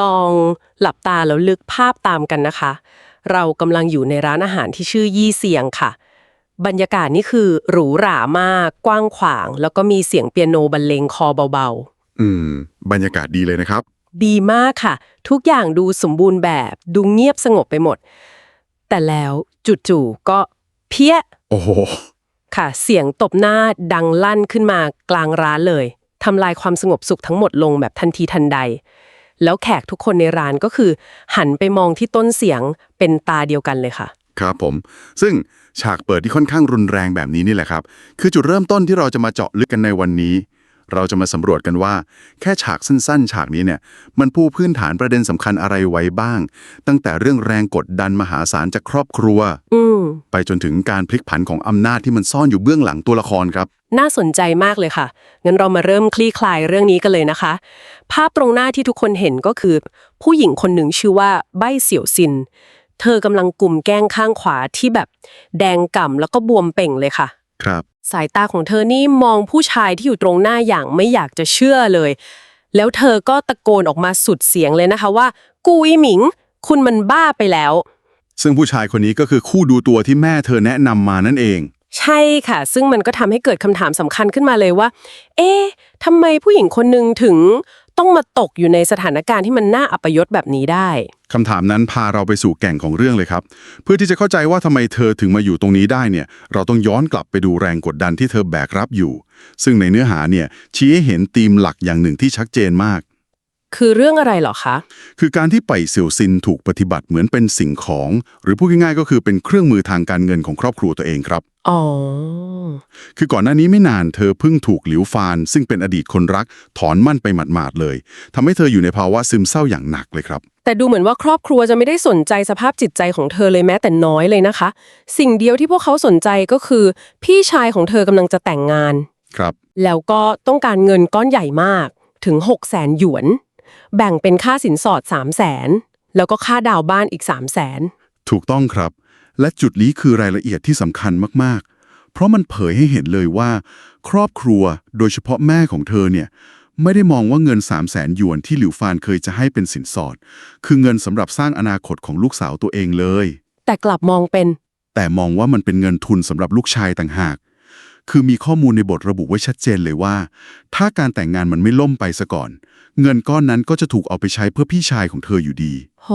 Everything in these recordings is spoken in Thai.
ลองหลับตาแล้วลึกภาพตามกันนะคะ เรากำลังอยู่ในร้านอาหารที่ชื่อยี่เสียงค่ะ บรรยากาศนี่คือหรูหรามาก กว้างขวาง แล้วก็มีเสียงเปียโนบรรเลงคอเบาอืม บรรยากาศดีเลยนะครับ ๆ ดีมากค่ะ ทุกอย่างดูสมบูรณ์แบบ ดูเงียบสงบไปหมด แต่แล้วจู่ๆก็เพี้ยโอ้โห ค่ะ เสียงตบหน้าดังลั่นขึ้นมากลางร้านเลยทำลายความสงบสุขทั้งหมดลงแบบทันทีทันใด แล้วแขกทุกคนในร้านก็คือ หันไปมองที่ต้นเสียงเป็นตาเดียวกันเลยค่ะ ครับผม ซึ่งฉากเปิดที่ค่อนข้างรุนแรงแบบนี้นี่แหละครับ คือจุดเริ่มต้นที่เราจะมาเจาะลึกกันในวันนี้ เราจะมาสำรวจกันว่าแค่ฉากสั้นๆ ฉากนี้เนี่ย มันปูพื้นฐานประเด็นสำคัญอะไรไว้บ้าง ตั้งแต่เรื่องแรงกดดันมหาศาลจากครอบครัวอืมไปจนถึงการพลิกผันของอำนาจที่มันซ่อนอยู่เบื้องหลังตัวละครครับ น่าสนใจมากเลยค่ะ งั้นเรามาเริ่มคลี่คลายเรื่องนี้กันเลยนะคะ ภาพตรงหน้าที่ทุกคนเห็นก็คือ ผู้หญิงคนหนึ่งชื่อว่าใบเสี่ยวซิน เธอกำลังกลุ่มแก้งข้างขวาที่แบบ แดงก่ำแล้วก็บวมเป่งเลยค่ะ ครับ สายตาของเธอนี่มองผู้ชายที่อยู่ตรงหน้าอย่างไม่อยากจะเชื่อเลย แล้วเธอก็ตะโกนออกมาสุดเสียงเลยนะคะว่า กูอีหมิง คุณมันบ้าไปแล้ว ซึ่งผู้ชายคนนี้ก็คือคู่ดูตัวที่แม่เธอแนะนำมานั่นเอง ใช่ค่ะ ซึ่งมันก็ทำให้เกิดคำถามสำคัญขึ้นมาเลยว่า เอ๊ะทำไมผู้หญิงคนหนึ่งถึงต้องมาตกอยู่ในสถานการณ์ที่มันน่าอัปยศแบบนี้ได้ คำถามนั้นพาเราไปสู่แก่งของเรื่องเลยครับ เพื่อที่จะเข้าใจว่าทำไมเธอถึงมาอยู่ตรงนี้ได้เนี่ย เราต้องย้อนกลับไปดูแรงกดดันที่เธอแบกรับอยู่ ซึ่งในเนื้อหาเนี่ยชี้ให้เห็นธีมหลักอย่างหนึ่งที่ชัดเจนมาก คือเรื่องอะไรเหรอคะ คือการที่ไปเสี่ยวซินถูกปฏิบัติเหมือนเป็นสิ่งของ หรือพูดง่ายๆ ก็คือเป็นเครื่องมือทางการเงินของครอบครัวตัวเองครับ อ๋อ คือก่อนหน้านี้ไม่นานเธอเพิ่งถูกหลิวฟาน ซึ่งเป็นอดีตคนรัก ถอนมั่นไปหมาดๆเลยทำให้เธออยู่ในภาวะซึมเศร้าอย่างหนักเลยครับ แต่ดูเหมือนว่าครอบครัวจะไม่ได้สนใจสภาพจิตใจของเธอเลยแม้แต่น้อยเลยนะคะ สิ่งเดียวที่พวกเขาสนใจก็คือ พี่ชายของเธอกำลังจะแต่งงาน ครับ แล้วก็ต้องการเงินก้อนใหญ่มากถึง6 0แสนหยวน แบ่งเป็นค่าสินสอด 3 0 0แสนแล้วก็ค่าดาวน์บ้านอีก 3 0 0แสนถูกต้องครับ และจุดนี้คือรายละเอียดที่สำคัญมากๆ เพราะมันเผยให้เห็นเลยว่า ครอบครัวโดยเฉพาะแม่ของเธอเนี่ยไม่ได้มองว่าเงิน 3 0 0แสนหยวนที่หลิวฟานเคยจะให้เป็นสินสอด คือเงินสำหรับสร้างอนาคตของลูกสาวตัวเองเลย แต่กลับมองเป็น แต่มองว่ามันเป็นเงินทุนสำหรับลูกชายต่างหาก คือมีข้อมูลในบทระบุไว้ชัดเจนเลยว่า ถ้าการแต่งงานมันไม่ล่มไปซะก่อน เงินก้อนนั้นก็จะถูกเอาไปใช้เพื่อพี่ชายของเธออยู่ดี โห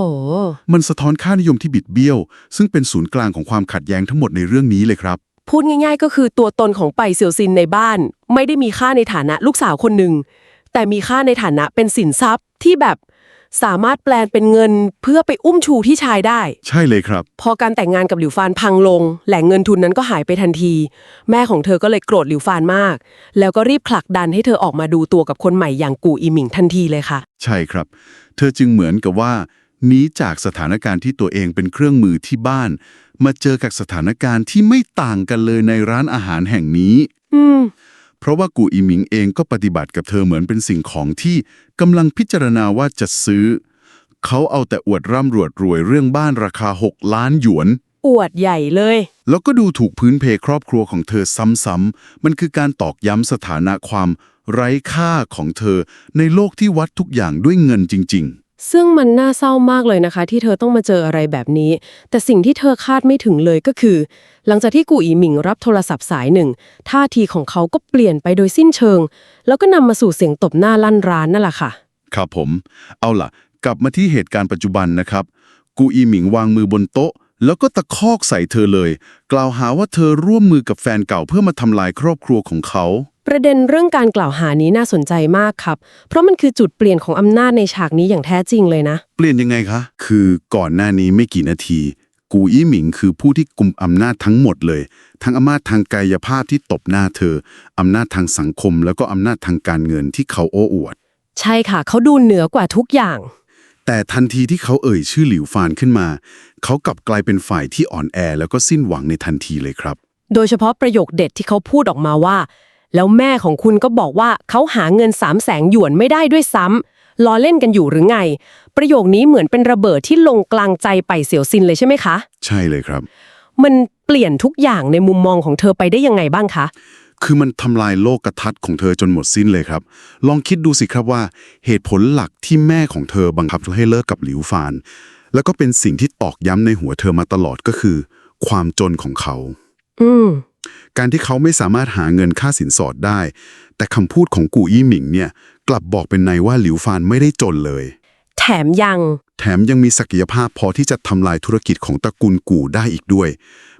มันสะท้อนค่านิยมที่บิดเบี้ยว ซึ่งเป็นศูนย์กลางของความขัดแย้งทั้งหมดในเรื่องนี้เลยครับ พูดง่ายๆ ก็คือตัวตนของไปเสี่ยวซินในบ้าน ไม่ได้มีค่าในฐานะลูกสาวคนหนึ่งแต่มีค่าในฐานะเป็นสินทรัพย์ที่แบบ สามารถแปลนเป็นเงินเพื่อไปอุ้มชูที่ชายได้ ใช่เลยครับ พอการแต่งงานกับหลิวฟานพังลง แหล่งเงินทุนนั้นก็หายไปทันที แม่ของเธอก็เลยโกรธหลิวฟานมาก แล้วก็รีบผลักดันให้เธอออกมาดูตัวกับคนใหม่อย่างกูอีหมิงทันทีเลยค่ะ ใช่ครับ เธอจึงเหมือนกับว่าหนีจากสถานการณ์ที่ตัวเองเป็นเครื่องมือที่บ้าน มาเจอกับสถานการณ์ที่ไม่ต่างกันเลยในร้านอาหารแห่งนี้ อืม เพราะว่ากูอีหมิงเองก็ปฏิบัติกับเธอเหมือนเป็นสิ่งของที่กำลังพิจารณาว่าจะซื้อ เขาเอาแต่อวดร่ำรวดรวยเรื่องบ้านราคา 6 ล้านหยวน อวดใหญ่เลย แล้วก็ดูถูกพื้นเพครอบครัวของเธอซ้ำๆ มันคือการตอกย้ำสถานะความไร้ค่าของเธอในโลกที่วัดทุกอย่างด้วยเงินจริง ซึ่งมันน่าเศร้ามากเลยนะคะ ที่เธอต้องมาเจออะไรแบบนี้ แต่สิ่งที่เธอคาดไม่ถึงเลยก็คือ หลังจากที่กูอีหมิงรับโทรศัพท์สายหนึ่ง ท่าทีของเขาก็เปลี่ยนไปโดยสิ้นเชิง แล้วก็นำมาสู่เสียงตบหน้าลั่นร้านนั่นแหละค่ะ ครับผม เอาล่ะ กลับมาที่เหตุการณ์ปัจจุบันนะครับ กูอีหมิงวางมือบนโต๊ะ แล้วก็ตะคอกใส่เธอเลย กล่าวหาว่าเธอร่วมมือกับแฟนเก่าเพื่อมาทำลายครอบครัวของเขา ประเด็นเรื่องการกล่าวหานี้น่าสนใจมากครับ เพราะมันคือจุดเปลี่ยนของอำนาจในฉากนี้อย่างแท้จริงเลยนะ เปลี่ยนยังไงคะ คือก่อนหน้านี้ไม่กี่นาที กูอี้หมิงคือผู้ที่กุมอำนาจทั้งหมดเลย ทั้งอำนาจทางกายภาพที่ตบหน้าเธอ อำนาจทางสังคม แล้วก็อำนาจทางการเงินที่เขาโอ้อวด ใช่ค่ะ เขาดูเหนือกว่าทุกอย่าง แต่ทันทีที่เขาเอ่ยชื่อหลิวฟานขึ้นมา เขากลับกลายเป็นฝ่ายที่อ่อนแอแล้วก็สิ้นหวังในทันทีเลยครับ โดยเฉพาะประโยคเด็ดที่เขาพูดออกมาว่า แล้วแม่ของคุณก็บอกว่าเขาหาเงินสามแสงหยวนไม่ได้ด้วยซ้ำล้อเล่นกันอยู่หรือไง ประโยคนี้เหมือนเป็นระเบิดที่ลงกลางใจไปเสียวซินเลยใช่ไหมคะ ใช่เลยครับ มันเปลี่ยนทุกอย่างในมุมมองของเธอไปได้ยังไงบ้างคะ คือมันทำลายโลกทัศน์ของเธอจนหมดสิ้นเลยครับ ลองคิดดูสิครับว่า เหตุผลหลักที่แม่ของเธอบังคับเธอให้เลิกกับหลิวฟาน แล้วก็เป็นสิ่งที่ตอกย้ำในหัวเธอมาตลอดก็คือ ความจนของเขา อืม การที่เขาไม่สามารถหาเงินค่าสินสอดได้ แต่คำพูดของกูอี้หมิงเนี่ย กลับบอกเป็นในว่าหลิวฟานไม่ได้จนเลย แถมยัง แถมยังมีศักยภาพพอที่จะทำลายธุรกิจของตระกูลกู่ได้อีกด้วย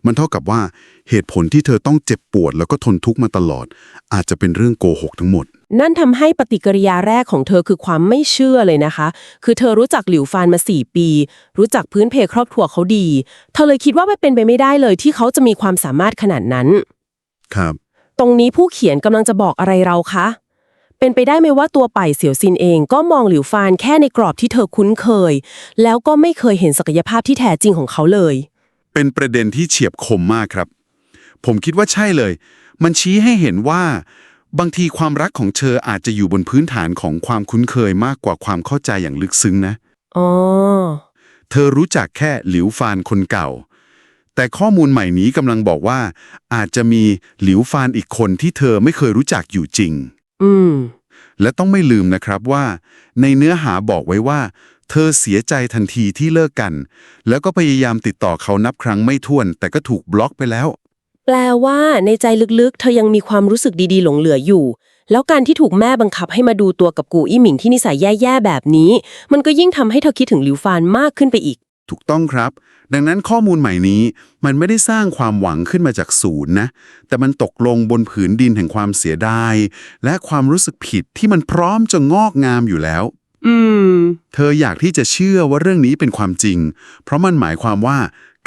มันเท่ากับว่าเหตุผลที่เธอต้องเจ็บปวดแล้วก็ทนทุกข์มาตลอด อาจจะเป็นเรื่องโกหกทั้งหมด นั่นทำให้ปฏิกิริยาแรกของเธอคือความไม่เชื่อเลยนะคะ คือเธอรู้จักหลิวฟานมาสี่ปี รู้จักพื้นเพครอบครัวเขาดี เธอเลยคิดว่าไม่เป็นไปไม่ได้เลยที่เขาจะมีความสามารถขนาดนั้น ครับ ตรงนี้ผู้เขียนกำลังจะบอกอะไรเราคะ เป็นไปได้ไหมว่าตัวป่ายเสี่ยวซินเองก็มองหลิวฟานแค่ในกรอบที่เธอคุ้นเคย แล้วก็ไม่เคยเห็นศักยภาพที่แท้จริงของเขาเลย เป็นประเด็นที่เฉียบคมมากครับ ผมคิดว่าใช่เลย มันชี้ให้เห็นว่า บางทีความรักของเธออาจจะอยู่บนพื้นฐานของความคุ้นเคยมากกว่าความเข้าใจอย่างลึกซึ้งนะอ๋อเธอรู้จักแค่หลิวฟานคนเก่า แต่ข้อมูลใหม่นี้กำลังบอกว่า อาจจะมีหลิวฟานอีกคนที่เธอไม่เคยรู้จักอยู่จริง อืม และต้องไม่ลืมนะครับว่า ในเนื้อหาบอกไว้ว่า เธอเสียใจทันทีที่เลิกกัน แล้วก็พยายามติดต่อเขานับครั้งไม่ถ้วน แต่ก็ถูกบล็อกไปแล้ว แปลว่าในใจลึกๆ เธอยังมีความรู้สึกดีๆ หลงเหลืออยู่ แล้วการที่ถูกแม่บังคับให้มาดูตัวกับกูอี้หมิงที่นิสัยแย่ๆแบบนี้ มันก็ยิ่งทำให้เธอคิดถึงหลิวฟานมากขึ้นไปอีก ถูกต้องครับ ดังนั้นข้อมูลใหม่นี้มันไม่ได้สร้างความหวังขึ้นมาจากศูนย์นะ แต่มันตกลงบนผืนดินแห่งความเสียดาย และความรู้สึกผิดที่มันพร้อมจะงอกงามอยู่แล้ว อืม เธออยากที่จะเชื่อว่าเรื่องนี้เป็นความจริง เพราะมันหมายความว่า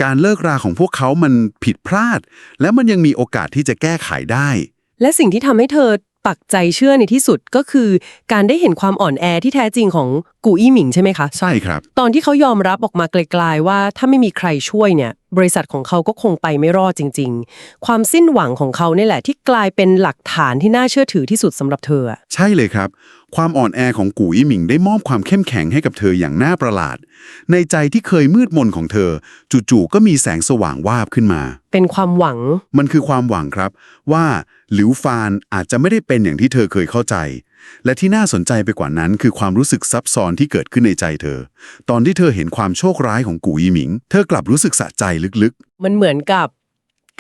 การเลิกราของพวกเขามันผิดพลาด และมันยังมีโอกาสที่จะแก้ไขได้ และสิ่งที่ทำให้เธอ ปักใจเชื่อในที่สุดก็คือ การได้เห็นความอ่อนแอที่แท้จริงของกูอี้หมิงใช่ไหมคะ ใช่ครับ ตอนที่เขายอมรับออกมาไกลๆว่าถ้าไม่มีใครช่วยเนี่ย บริษัทของเขาก็คงไปไม่รอดจริง ๆ ความสิ้นหวังของเขาเนี่ยแหละที่กลายเป็นหลักฐานที่น่าเชื่อถือที่สุดสำหรับเธออะใช่เลยครับ ความอ่อนแอของกูอี้หมิงได้มอบความเข้มแข็งให้กับเธออย่างน่าประหลาด ในใจที่เคยมืดมนของเธอ จู่ๆก็มีแสงสว่างวาบขึ้นมา เป็นความหวัง มันคือความหวังครับ ว่าหลิวฟานอาจจะไม่ได้เป็นอย่างที่เธอเคยเข้าใจ และที่น่าสนใจไปกว่านั้นคือความรู้สึกซับซ้อนที่เกิดขึ้นในใจเธอ ตอนที่เธอเห็นความโชคร้ายของกูอีหมิง เธอกลับรู้สึกสะใจลึกมันเหมือนกับ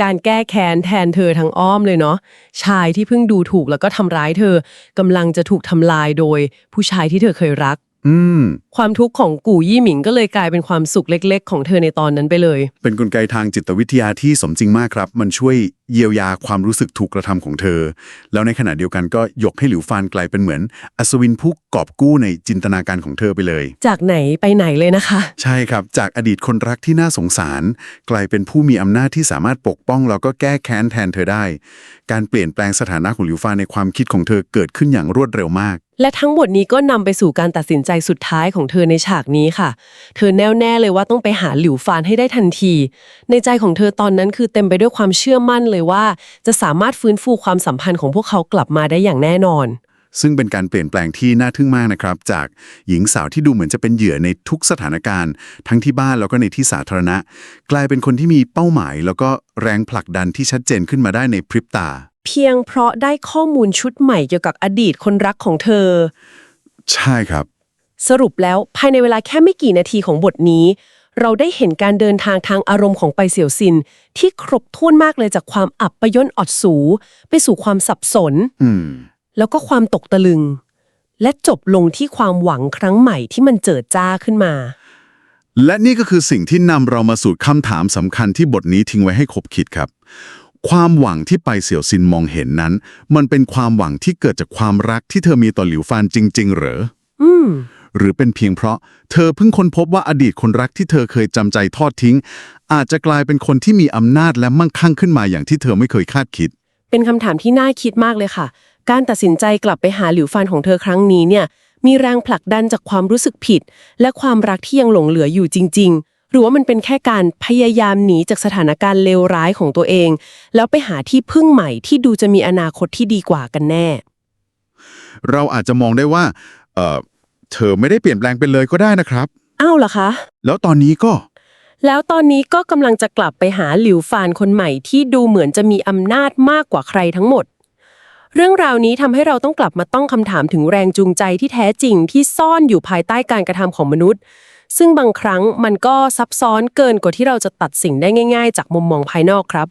การแก้แค้นแทนเธอทางอ้อมเลยเนาะชายที่เพิ่งดูถูกแล้วก็ทำร้ายเธอกำลังจะถูกทำลายโดยผู้ชายที่เธอเคยรัก อืม ความทุกข์ของกู่ยี่หมิงก็เลยกลายเป็นความสุขเล็ก ๆ ของเธอในตอนนั้นไปเลย เป็นกลไกทางจิตวิทยาที่สมจริงมากครับ มันช่วยเยียวยาความรู้สึกถูกกระทำของเธอ แล้วในขณะเดียวกันก็ยกให้หลิวฟานกลายเป็นเหมือน อัศวินผู้กอบกู้ในจินตนาการของเธอไปเลย จากไหนไปไหนเลยนะคะ ใช่ครับ จากอดีตคนรักที่น่าสงสาร กลายเป็นผู้มีอำนาจที่สามารถปกป้องแล้วก็แก้แค้นแทนเธอได้ การเปลี่ยนแปลงสถานะของหลิวฟานในความคิดของเธอเกิดขึ้นอย่างรวดเร็วมาก และทั้งหมดนี้ก็นำไปสู่การตัดสินใจสุดท้ายของเธอในฉากนี้ค่ะ เธอแน่วแน่เลยว่าต้องไปหาหลิวฟานให้ได้ทันที ในใจของเธอตอนนั้นคือเต็มไปด้วยความเชื่อมั่นเลยว่า จะสามารถฟื้นฟูความสัมพันธ์ของพวกเขากลับมาได้อย่างแน่นอน ซึ่งเป็นการเปลี่ยนแปลงที่น่าทึ่งมากนะครับ จากหญิงสาวที่ดูเหมือนจะเป็นเหยื่อในทุกสถานการณ์ ทั้งที่บ้านแล้วก็ในที่สาธารณะ กลายเป็นคนที่มีเป้าหมาย แล้วก็แรงผลักดันที่ชัดเจนขึ้นมาได้ในพริบตาเพียงเพราะได้ข้อมูลชุดใหม่เกี่ยวกับอดีตคนรักของเธอ ใช่ครับ สรุปแล้วภายในเวลาแค่ไม่กี่นาทีของบทนี้ เราได้เห็นการเดินทางทางอารมณ์ของไปเสี่ยวซิน ที่ครบถ้วนมากเลยจากความอับประยนต์อดสู ไปสู่ความสับสน อืม แล้วก็ความตกตะลึง และจบลงที่ความหวังครั้งใหม่ที่มันเจิดจ้าขึ้นมา และนี่ก็คือสิ่งที่นำเรามาสู่คำถามสำคัญที่บทนี้ทิ้งไว้ให้คบคิดครับ ความหวังที่ไปเสี่ยวซินมองเห็นนั้น มันเป็นความหวังที่เกิดจากความรักที่เธอมีต่อหลิวฟานจริง ๆ เหรอ อืม หรือเป็นเพียงเพราะเธอเพิ่งค้นพบว่าอดีตคนรักที่เธอเคยจำใจทอดทิ้ง อาจจะกลายเป็นคนที่มีอำนาจและมั่งคั่งขึ้นมาอย่างที่เธอไม่เคยคาดคิด เป็นคำถามที่น่าคิดมากเลยค่ะ การตัดสินใจกลับไปหาหลิวฟานของเธอครั้งนี้เนี่ย มีแรงผลักดันจากความรู้สึกผิด และความรักที่ยังหลงเหลืออยู่จริงๆ หรือว่ามันเป็นแค่การพยายามหนีจากสถานการณ์เลวร้ายของตัวเอง แล้วไปหาที่พึ่งใหม่ที่ดูจะมีอนาคตที่ดีกว่ากันแน่ เราอาจจะมองได้ว่า เออเธอไม่ได้เปลี่ยนแปลงไปเลยก็ได้นะครับ อ้าวเหรอคะ แล้วตอนนี้ก็ แล้วตอนนี้ก็กำลังจะกลับไปหาหลิวฟานคนใหม่ที่ดูเหมือนจะมีอำนาจมากกว่าใครทั้งหมด เรื่องราวนี้ทำให้เราต้องกลับมาต้องคำถามถึงแรงจูงใจที่แท้จริงที่ซ่อนอยู่ภายใต้การกระทำของมนุษย์ ซึ่งบางครั้งมันก็ซับซ้อนเกินกว่าที่เราจะตัดสินได้ง่าย ๆ จากมุมมองภายนอกครับ